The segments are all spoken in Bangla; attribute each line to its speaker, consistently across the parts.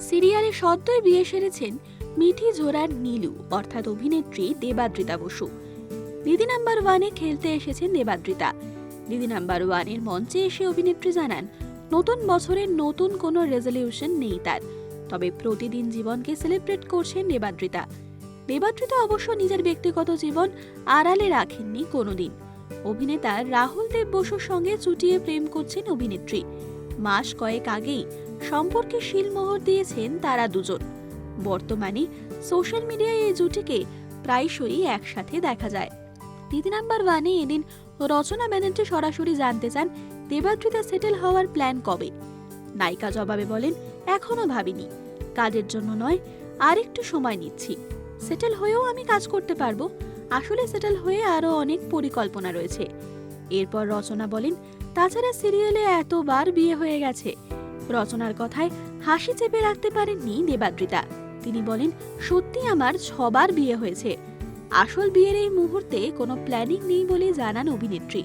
Speaker 1: সিরিয়ালে সদ্যই বিয়ে সেরেছেন মিঠি ঝোরার নীলু, অর্থাৎ অভিনেত্রী দেবাদ্রিতা বসু। দিদি নাম্বার ওয়ানে খেলতে এসেছেন দেবাদ্রিতা। দিদি নাম্বার ওয়ানের মঞ্চে এসে অভিনেত্রী জানান, নতুন বছরের নতুন কোনো রেজলিউশন নেই তার, তবে প্রতিদিন জীবনকে সেলিব্রেট করছেন দেবাদ্রিতা। দেবাদ্রিতা অবশ্য নিজের ব্যক্তিগত জীবন আড়ালে রাখেননি কোনোদিন। অভিনেতা রাহুল দেব বসুর সঙ্গে চুটিয়ে প্রেম করছেন অভিনেত্রী। মাস কয়েক আগেই সম্পর্কে শিলমোহর দিয়েছেন তারা দুজন। বর্তমানে সোশ্যাল মিডিয়ায় এই জুটিকে প্রায়শই একসাথে দেখা যায়। দিদি নাম্বার ওয়ানে এদিন রচনা ব্যানার্জি সরাসরি জানতে চান দেবাদ্রিতা সেটেল হওয়ার প্ল্যান কবে। নায়িকা জবাবে বলেন, এখনও ভাবিনি। কাজের জন্য নয় আর একটু সময় নিচ্ছি। সেটেল হয়েও আমি কাজ করতে পারব। আসলে সেটেল হয়ে আরও অনেক পরিকল্পনা রয়েছে। এরপর রচনা বলেন, তাছাড়া সিরিয়ালে এতবার বিয়ে হয়ে গেছে। রচনার কথায় হাসি চেপে রাখতে পারেননি দেবাদ্রিতা। তিনি বলেন, সত্যি আমার ছবার বিয়ে হয়েছে। আসল বিয়ের এই মুহূর্তে কোনো প্ল্যানিং নেই বলে জানান অভিনেত্রী।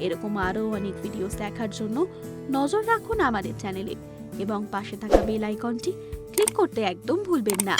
Speaker 1: এরকম আরও অনেক ভিডিওস দেখার জন্য নজর রাখুন আমাদের চ্যানেলে এবং পাশে থাকা বেল আইকনটি ক্লিক করতে একদম ভুলবেন না।